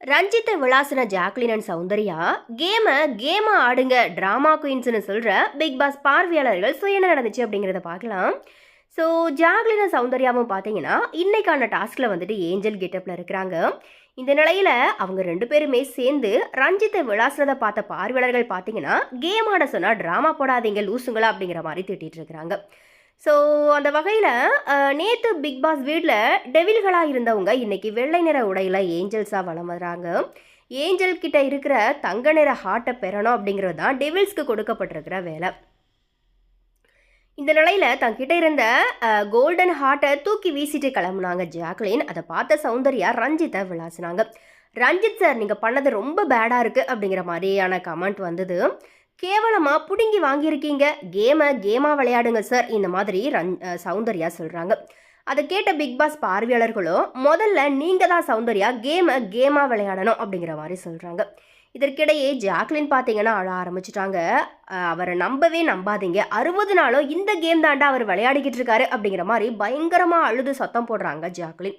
ரஞ்சித்தை விளாசின Jacqueline and Soundarya கேமை கேமை ஆடுங்க ட்ராமா குயின்ஸ்னு சொல்கிற பிக் பாஸ் பார்வையாளர்கள் ஸோ என்ன நடந்துச்சு அப்படிங்கிறத பார்க்கலாம். ஸோ ஜாக்லின் சௌந்தர்யாவும் பார்த்தீங்கன்னா இன்னைக்கான டாஸ்கில் வந்துட்டு ஏஞ்சல் கெட்டப்பில் இருக்கிறாங்க. இந்த நிலையில் அவங்க ரெண்டு பேருமே சேர்ந்து ரஞ்சித்தை விளாசுனதை பார்த்த பார்வையாளர்கள் பார்த்தீங்கன்னா கேம் ஆட சொன்னால் ட்ராமா போடாதீங்க லூசுங்களா அப்படிங்கிற மாதிரி திட்டிகிட்டு இருக்கிறாங்க. ஸோ அந்த வகையில் நேற்று பிக் பாஸ் வீட்டில் டெவில்களாக இருந்தவங்க இன்றைக்கி வெள்ளை நிற உடையில் ஏஞ்சல்ஸாக வளம் வராங்க. ஏஞ்சல் கிட்ட இருக்கிற தங்க நிற ஹார்ட்டை பெறணும் அப்படிங்கிறது தான் டெவில்ஸ்க்கு கொடுக்கப்பட்டிருக்கிற வேலை. இந்த நிலையில் தங்கிட்ட இருந்த கோல்டன் ஹார்ட்டை தூக்கி வீசிட்டு கிளம்புனாங்க ஜாக்லின். அதை பார்த்த சௌந்தர்யா ரஞ்சித்தை விளாசினாங்க. ரஞ்சித் சார் நீங்கள் பண்ணது ரொம்ப பேடாக இருக்குது அப்படிங்கிற மாதிரியான கமெண்ட் வந்தது. கேவலமாக பிடுங்கி வாங்கியிருக்கீங்க? கேமை கேமாக விளையாடுங்க சார் இந்த மாதிரி ரன் சௌந்தர்யா சொல்கிறாங்க அதை கேட்ட பிக் பாஸ் பார்வையாளர்களும் முதல்ல நீங்கள் தான் சௌந்தர்யா கேமை கேமாக விளையாடணும் அப்படிங்கிற மாதிரி சொல்கிறாங்க இதற்கிடையே ஜாக்லின் பார்த்தீங்கன்னா அழ ஆரம்பிச்சிட்டாங்க. அவரை நம்பவே நம்பாதீங்க. அறுபது நாளும் இந்த கேம் தாண்டா அவர் விளையாடிக்கிட்டு இருக்காரு அப்படிங்கிற மாதிரி பயங்கரமாக அழுது சத்தம் போடுறாங்க ஜாக்லின்.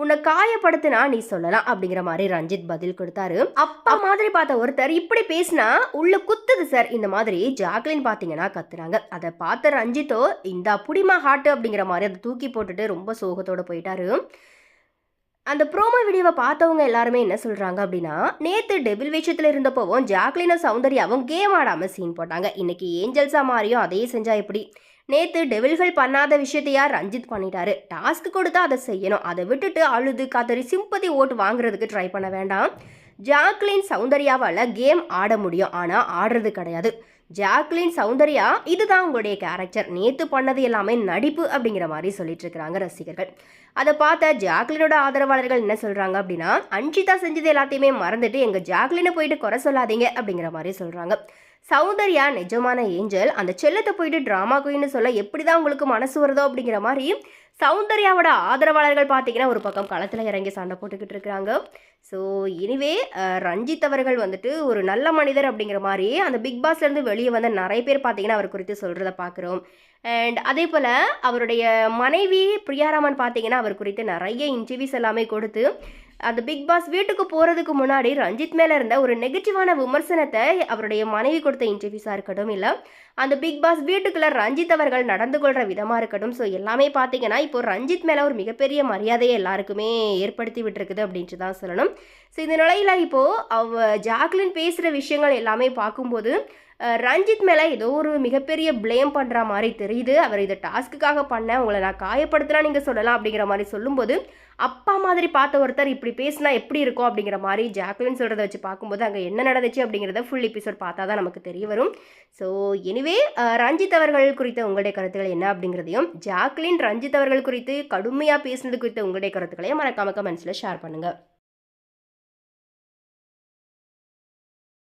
உன்னை காயப்படுத்தினா நீ சொல்லலாம் அப்படிங்கிற மாதிரி ரஞ்சித் பதில் கொடுத்தாரு. அப்பா மாதிரி பார்த்த ஒருத்தர் இப்படி பேசினா உள்ள குத்துது சார். இந்த மாதிரி ஜாக்லின் பார்த்தீங்கன்னா கத்துறாங்க. அதை பார்த்த ரஞ்சித்தோ இந்த புடிமா ஹாட்டு அப்படிங்கிற மாதிரி அதை தூக்கி போட்டுட்டு ரொம்ப சோகத்தோட போயிட்டாரு. அந்த ப்ரோமோ வீடியோவை பார்த்தவங்க எல்லாருமே என்ன சொல்கிறாங்க அப்படின்னா நேற்று டெபிள் விஷயத்தில் இருந்தப்போவும் ஜாக்லினும் சௌந்தர்யாவும் கேம் ஆடாமல் சீன் போட்டாங்க. இன்னைக்கு ஏஞ்சல்ஸா மாதிரியும் அதே செஞ்சா எப்படி? நேற்று டெவில்கள் பண்ணாத விஷயத்தையா ரஞ்சித் பண்ணிட்டாரு. டாஸ்க் கொடுத்தா அதை செய்யணும். அதை விட்டுட்டு அழுது கதறி சிம்பதி ஓட்டு வாங்குறதுக்கு ட்ரை பண்ண வேண்டாம். ஜாக்லின் சௌந்தர்யாவால் கேம் ஆட முடியும். ஆனால் ஆடுறது கிடையாது. ஜாக்லின் சௌந்தர்யா இதுதான் உங்களுடைய கேரக்டர் நேற்று பண்ணது எல்லாமே நடிப்பு அப்படிங்கிற மாதிரி சொல்லிட்டு இருக்கிறாங்க ரசிகர்கள். அதை பார்த்த ஜாக்லினோட ஆதரவாளர்கள் என்ன சொல்கிறாங்க அப்படின்னா அன்ஷிதா செஞ்சது எல்லாத்தையுமே மறந்துட்டு எங்கள் ஜாக்லினை போயிட்டு குறை சொல்லாதீங்க அப்படிங்கிற மாதிரி சொல்கிறாங்க சௌந்தர்யா நிஜமான ஏஞ்சல் அந்த செல்லத்தை போயிட்டு ட்ராமா குயின்னு சொல்ல எப்படி தான் உங்களுக்கு மனசு வருதோ அப்படிங்கிற மாதிரி சௌந்தர்யாவோட ஆதரவாளர்கள் பார்த்தீங்கன்னா ஒரு பக்கம் களத்தில் இறங்கி சண்டை போட்டுக்கிட்டு இருக்கிறாங்க ஸோ இனிவே ரஞ்சித் அவர்கள் வந்துட்டு ஒரு நல்ல மனிதர் அப்படிங்கிற மாதிரி அந்த பிக் பாஸ்லேருந்து வெளியே வந்த நிறைய பேர் பார்த்தீங்கன்னா அவர் குறித்து சொல்கிறத பார்க்குறோம் அண்ட் அதே போல் அவருடைய மனைவி பிரியாராமன் பார்த்தீங்கன்னா அவர் குறித்து நிறைய இன்டர்வியூஸ் எல்லாமே கொடுத்து அந்த பிக் பாஸ் வீட்டுக்கு போகிறதுக்கு முன்னாடி ரஞ்சித் மேலே இருந்த ஒரு நெகட்டிவான விமர்சனத்தை அவருடைய மனைவி கொடுத்த இன்டர்வியூஸாக இருக்கட்டும் இல்லை அந்த பிக் பாஸ் வீட்டுக்குள்ளே ரஞ்சித் அவர்கள் நடந்து கொள்கிற விதமாக இருக்கட்டும். ஸோ எல்லாமே பார்த்தீங்கன்னா இப்போ ரஞ்சித் மேலே ஒரு மிகப்பெரிய மரியாதையை எல்லாருக்குமே ஏற்படுத்தி விட்டுருக்குது அப்படின்ட்டு தான் சொல்லணும். ஸோ இந்த நிலையில் இப்போது அவ ஜாக்லின் பேசுகிற விஷயங்கள் எல்லாமே பார்க்கும்போது ரஞ்சித் மேலே ஏதோ ஒரு மிகப்பெரிய ப்ளேம் பண்ணுற மாதிரி தெரியுது. அவர் இதை டாஸ்க்குக்காக பண்ண உங்களை நான் காயப்படுத்தினா நீங்கள் சொல்லலாம் அப்படிங்கிற மாதிரி சொல்லும்போது அப்பா மாதிரி பார்த்த ஒருத்தர் இப்படி பேசினா எப்படி இருக்கும் அப்படிங்கிற மாதிரி ஜாக்லின் சொல்கிறத வச்சு பார்க்கும்போது அங்கே என்ன நடந்துச்சு அப்படிங்கிறத ஃபுல் எபிசோட் பார்த்தா தான் நமக்கு தெரிய வரும். ஸோ எனிவே ரஞ்சித் அவர்கள் குறித்த உங்களுடைய கருத்துக்கள் என்ன அப்படிங்கிறதையும் ஜாக்லின் ரஞ்சித் அவர்கள் குறித்து கடுமையாக பேசுனது குறித்த உங்களுடைய கருத்துக்களையும் மறக்காம கமெண்ட்ஸில் ஷேர் பண்ணுங்கள்